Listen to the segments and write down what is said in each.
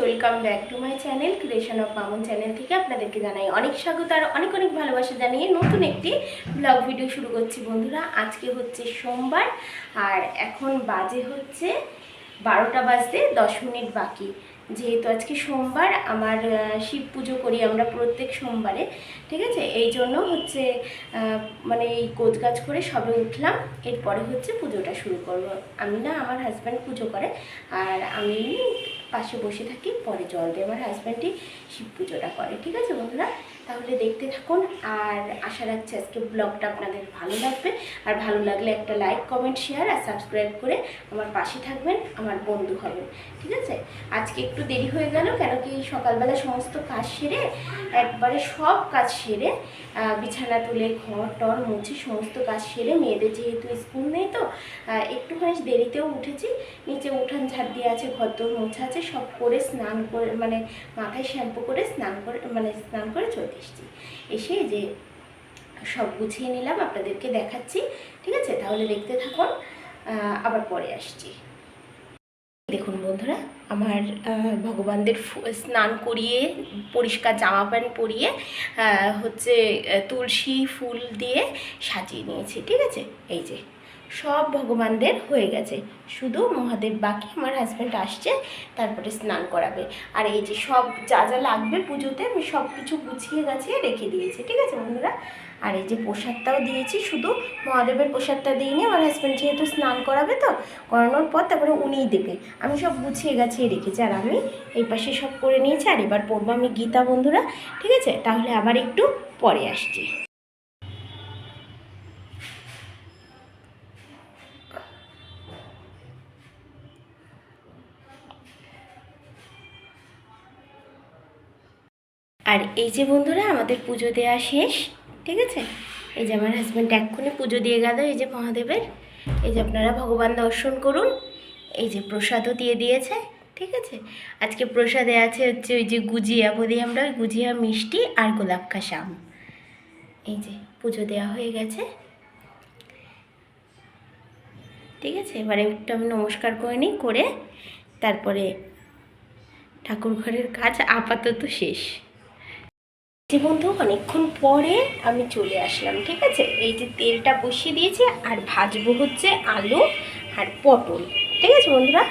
Welcome back to my channel creation of Mamun channel থেকে আপনাদেরকে জানাই অনেক স্বাগত আর অনেক অনেক ভালোবাসা জানিয়ে নতুন একটি ব্লগ ভিডিও শুরু করছি। বন্ধুরা, আজকে হচ্ছে সোমবার আর এখন বাজে হচ্ছে বারোটা বাজতে দশ মিনিট বাকি। যেহেতু আজকে সোমবার, আমার শিব পুজো করি আমরা প্রত্যেক সোমবারে, ঠিক আছে? এই জন্য হচ্ছে মানে এই গাছ করে সবে উঠলাম। এরপরে হচ্ছে পুজোটা শুরু করব। আমি না, আমার হাজব্যান্ড পুজো করে, আর আমি পাশে বসে থাকি, পরে জল দিয়ে আমার হাজব্যান্ডই শিব পুজোটা করে, ঠিক আছে বন্ধুরা? তাহলে দেখতে থাকুন, আর আশা রাখছি আজকে ব্লগটা আপনাদের ভালো লাগবে। আর ভালো লাগলে একটা লাইক কমেন্ট শেয়ার আর সাবস্ক্রাইব করে আমার পাশে থাকবেন, আমার বন্ধু হবেন, ঠিক আছে? আজকে একটু দেরি হয়ে গেল কেন কি সকালবেলা সমস্ত কাজ সেরে, একবারে সব কাজ সেরে বিছানা তুলে ঘর টর মুছে সমস্ত কাজ সেরে, মেয়েদের যেহেতু স্কুল নেই তো একটুখানি দেরিতেও উঠেছি, নিচে উঠান ঝাড় দিয়ে আছে, ঘর দোর মোছা আছে সব করে স্নান করে মানে মাথায় শ্যাম্পু করে স্নান করে মানে স্নান করে চলে এসেছি। এসে যে সব গুছিয়ে নিলাম, আপনাদেরকে দেখাচ্ছি, ঠিক আছে? তাহলে দেখতে থাকুন আবার পরে আসছি। দেখুন বন্ধুরা, আমার ভগবানদের স্নান করিয়ে, পরিষ্কার জামা প্যান্ট পরিয়ে হচ্ছে তুলসী ফুল দিয়ে সাজিয়ে নিয়েছি, ঠিক আছে? এই যে। সব ভগবানদের হয়ে গেছে। শুধু মহাদেব বাকি আমার হাজব্যান্ড আসছে, তারপরে স্নান করাবে। আর এই যে সব যা যা লাগবে পুজোতে আমি সব কিছু গুছিয়ে গাছিয়ে রেখে দিয়েছি, ঠিক আছে বন্ধুরা? আর এই যে প্রসাদটাও দিয়েছি, শুধু মহাদেবের প্রসাদটা দিইনি, আমার হাজব্যান্ড যেহেতু স্নান করাবে তো, করানোর পর তারপরে উনিই দেবে। আমি সব গুছিয়ে গাছিয়ে রেখেছি, আর আমি এই পাশে সব করে নিয়েছি, আর এবার পড়ব আমি গীতা বন্ধুরা, ঠিক আছে? তাহলে আবার একটু পরে আসছি। আর এই যে বন্ধুরা, আমাদের পুজো দেওয়া শেষ, ঠিক আছে? এই যে আমার হাজব্যান্ড এক্ষুনি পুজো দিয়ে গেল, এই যে মহাদেবের। এই যে আপনারা ভগবান দর্শন করুন, এই যে প্রসাদও দিয়ে দিয়েছে, ঠিক আছে? আজকে প্রসাদে আছে হচ্ছে ওই যে গুজিয়া, বলি আমরা ওই গুজিয়া মিষ্টি আর গোলাপ খাসাম এই যে পুজো দেওয়া হয়ে গেছে। ঠিক আছে? এবারে একটু আমি নমস্কার করে নিই, করে তারপরে ঠাকুর ঘরের কাজ আপাতত শেষ। যে বন্ধু, অনেকক্ষণ পরে আমি চলে আসলাম, ঠিক আছে? এই যে তেলটা বসিয়ে দিয়েছি, আর ভাজবো হচ্ছে আলু আর পটল, ঠিক আছে বন্ধুরা?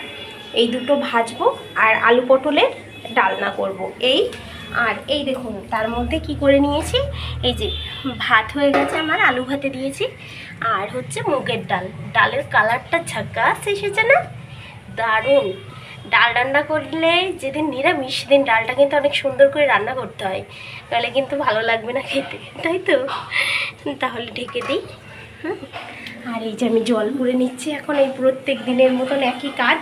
এই দুটো ভাজবো আর আলু পটলের ডালনা করব, এই। আর এই দেখুন, তার মধ্যে কি করে নিয়েছি? এই যে ভাত হয়ে গেছে আমার, আলু ভাতে দিয়েছি, আর হচ্ছে মুগের ডাল। ডালের কালারটা ঝাক্কাস এসেছে না? দারুণ! ডাল রান্না করলে যেদিন নিরামিষ, সেদিন ডালটা কিন্তু অনেক সুন্দর করে রান্না করতে হয়। তাহলে কিন্তু ভালো লাগবে না খেতে, তাই তো? তাহলে ঢেকে দিই। আর এই যে আমি জল করে নিচ্ছি এখন, এই প্রত্যেক দিনের মতন একই কাজ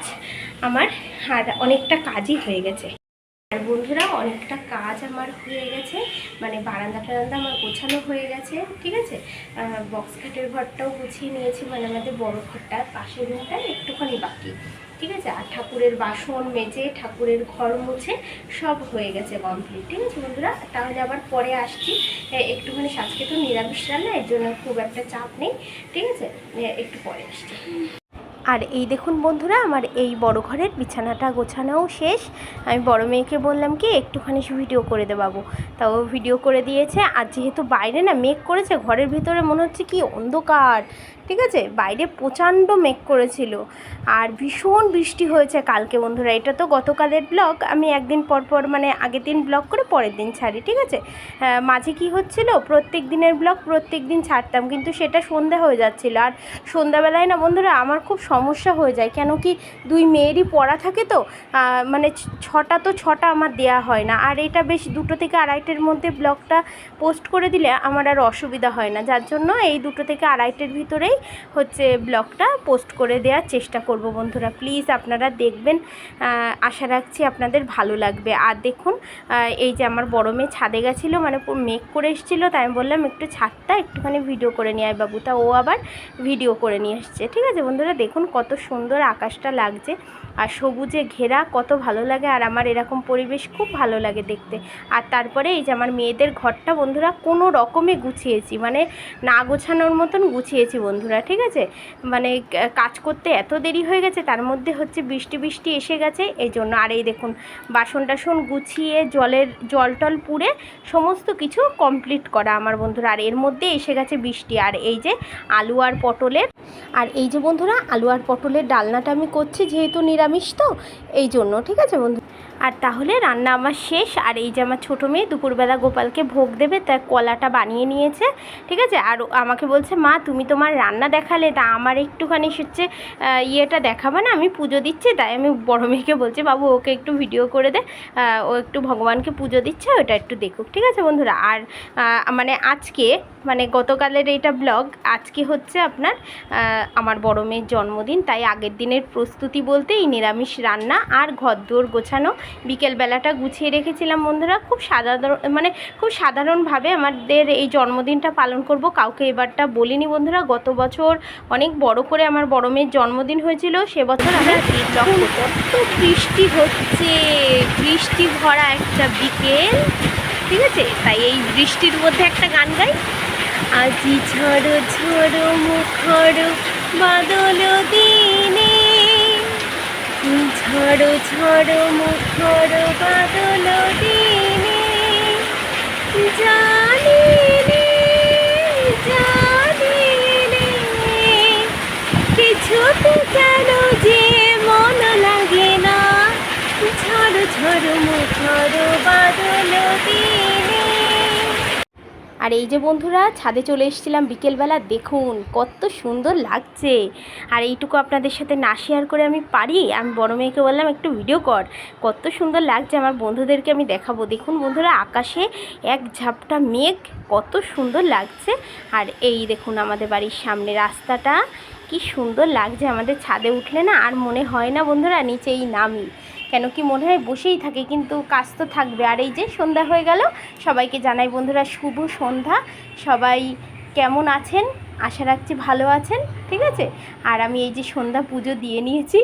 আমার, আর অনেকটা কাজই হয়ে গেছে। আর বন্ধুরা, অনেকটা কাজ আমার হয়ে গেছে মানে বারান্দা টারান্দা আমার গোছানো হয়ে গেছে, ঠিক আছে? বক্স খাটের ঘরটাও গুছিয়ে নিয়েছি মানে আমাদের বড় ঘরটা, পাশের রুমটা একটুখানি বাকি। ঠিক আছে? আর ঠাকুরের বাসন মেজে, ঠাকুরের ঘর মুছে সব হয়ে গেছে কমপ্লিট ঠিক আছে বন্ধুরা? তাহলে আবার পরে আসছি। একটুখানি আজকে তো নিরামিষ রান্না, এর জন্য খুব একটা চাপ নেই, ঠিক আছে? একটু পরে আসছি। আর এই দেখুন বন্ধুরা, আমার এই বড় ঘরের বিছানাটা গোছানোও শেষ। আমি বড় মেয়েকে বললাম কি, একটুখানি ভিডিও করে দে বাবু। তা ও ভিডিও করে দিয়েছে। আর যেহেতু বাইরে না মেঘ করেছে, ঘরের ভিতরে মনে হচ্ছে কি অন্ধকার। ঠিক আছে? বাইরে প্রচণ্ড মেঘ করেছিল। আর ভীষণ বৃষ্টি হয়েছে কালকে, বন্ধুরা। এটা তো গতকালের ব্লগ। আমি একদিন পর পর মানে আগের দিন ব্লগ করে পরের দিন ছাড়ি, ঠিক আছে? মাঝে কি হচ্ছিল? প্রত্যেক দিনের ব্লগ প্রত্যেক দিন ছাড়তাম, কিন্তু সেটা সন্ধ্যা হয়ে যাচ্ছিল। আর সন্ধ্যাবেলায় না, বন্ধুরা, আমার খুব সমস্যা হয়ে যায়। কেন কি দুই মেয়েরই পড়া থাকে তো মানে ছটা তো ছটা আমার দেয়া হয় না। আর এটা বেশ দুটো থেকে আড়াইটের মধ্যে ব্লগটা পোস্ট করে দিলে আমার আর অসুবিধা হয় না। যার জন্য এই দুটো থেকে আড়াইটের ভিতরেই হচ্ছে ব্লগটা পোস্ট করে দেওয়ার চেষ্টা করব বন্ধুরা। প্লিজ আপনারা দেখবেন আশা রাখছি আপনাদের ভালো লাগবে। আর দেখুন এই যে আমার বড় মেয়ে ছাদে গেছিল মানে মেঘ করে এসেছিল, তাই আমি বললাম একটু ছাদটা একটুখানি ভিডিও করে নিয়ে আয় বাবু। তা ও আবার ভিডিও করে নিয়ে এসছে। ঠিক আছে বন্ধুরা, দেখুন কত সুন্দর আকাশটা লাগছে, আর সবুজে ঘেরা কত ভালো লাগে, আর আমার এরকম পরিবেশ খুব ভালো লাগে দেখতে। আর তারপরে এই যে আমার মেয়েদের ঘরটা বন্ধুরা কোনো রকমে গুছিয়েছি মানে না গোছানোর মতন গুছিয়েছি বন্ধুরা। বন্ধুরা, ঠিক আছে? মানে কাজ করতে এত দেরি হয়ে গেছে, তার মধ্যে হচ্ছে বৃষ্টি বৃষ্টি এসে গেছে, এই জন্য। আর এই দেখুন, বাসন টাসন গুছিয়ে, জলের, জল টল পুড়ে সমস্ত কিছু কমপ্লিট করা আমার বন্ধুরা। আর এর মধ্যে এসে গেছে বৃষ্টি। আর এই যে আলু আর পটলের, আর এই যে বন্ধুরা, আলু আর পটলের ডালনাটা আমি করছি, যেহেতু নিরামিষ তো, এই জন্য, ঠিক আছে বন্ধু? আর তাহলে রান্না আমার শেষ। আর এই যে আমার ছোটো মেয়ে দুপুরবেলা গোপালকে ভোগ দেবে, তার কলাটা বানিয়ে নিয়েছে, ঠিক আছে? আর আমাকে বলছে, মা, তুমি তোমার রান্না দেখালে, তা আমার একটুখানি হচ্ছে ইয়েটা দেখাবে না, আমি পুজো দিচ্ছি। তাই আমি বড় মেয়েকে বলছি, বাবু, ওকে একটু ভিডিও করে দে ও একটু ভগবানকে পুজো দিচ্ছে, ওটা একটু দেখুক। ঠিক আছে বন্ধুরা? আর মানে আজকে মানে গতকালের এইটা ব্লগ, আজকে হচ্ছে আপনার আমার বড় মেয়ের জন্মদিন। তাই আগের দিনের প্রস্তুতি বলতে এই নিরামিষ রান্না আর ঘরদোর গোছানো বিকেলবেলাটা গুছিয়ে রেখেছিলাম বন্ধুরা। খুব সাধারণ মানে খুব সাধারণভাবে আমাদের এই জন্মদিনটা পালন করব। কাউকে এবারটা বলিনি বন্ধুরা। গত বছর অনেক বড় করে আমার বড় মেয়ের জন্মদিন হয়েছিল। সে বছর আমরা কত বৃষ্টি হচ্ছে, বৃষ্টি ভরা একটা বিকেল, ঠিক আছে? তাই এই বৃষ্টির মধ্যে একটা গান গাই। আজি ঝড় ঝড় মুখর বাদল দিনে। ঝড়, ঝড়ো, মুখর বাদল দিনে জানি জানি কিছুতে কেন যে মন লাগে না। ঝড়ো ঝড়ো, মুখর বাদল দিনে আর এই যে বন্ধুরা, ছাদে চলে এসেছিলাম বিকেলবেলা। দেখুন, কত সুন্দর লাগছে। আর এইটুকু আপনাদের সাথে না শেয়ার করে আমি পারি? আমি বড় মেয়েকে বললাম, একটু ভিডিও কর। কত সুন্দর লাগছে। আমার বন্ধুদেরকে আমি দেখাবো। দেখুন বন্ধুরা, আকাশে এক ঝাপটা মেঘ, কত সুন্দর লাগছে। আর এই দেখুন আমাদের বাড়ির সামনে রাস্তাটা। কি সুন্দর লাগছে। আমাদের ছাদে উঠলে না আর মনে হয় না বন্ধুরা, নিচেই নামি। কেন কি মনে হয় বসেই থাকে, কিন্তু কাজ তো থাকবে। আর এই যে সন্ধ্যা হয়ে গেল, সবাইকে জানাই বন্ধুরা শুভ সন্ধ্যা। সবাই কেমন আছেন? আশা রাখছি ভালো আছেন, ঠিক আছে? আর আমি এই যে সন্ধ্যা পুজো দিয়ে নিয়েছি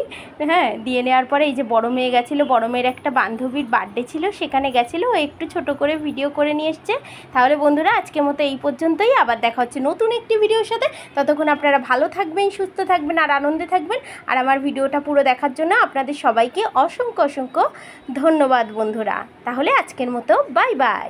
হ্যাঁ দিয়ে নেওয়ার পরে এই যে বড় মেয়ে গেছিল, বড় মেয়ের একটা বান্ধবীর বার্থডে ছিল, সেখানে গেছিল, ও একটু ছোট করে ভিডিও করে নিয়ে এসছে। তাহলে বন্ধুরা, আজকের মতো এই পর্যন্তই, আবার দেখা হচ্ছে নতুন একটি ভিডিওর সাথে। ততক্ষণ আপনারা ভালো থাকবেন, সুস্থ থাকবেন, আর আনন্দে থাকবেন। আর আমার ভিডিওটা পুরো দেখার জন্য আপনাদের সবাইকে অসংখ্য অসংখ্য ধন্যবাদ বন্ধুরা। তাহলে আজকের মতো বাই বাই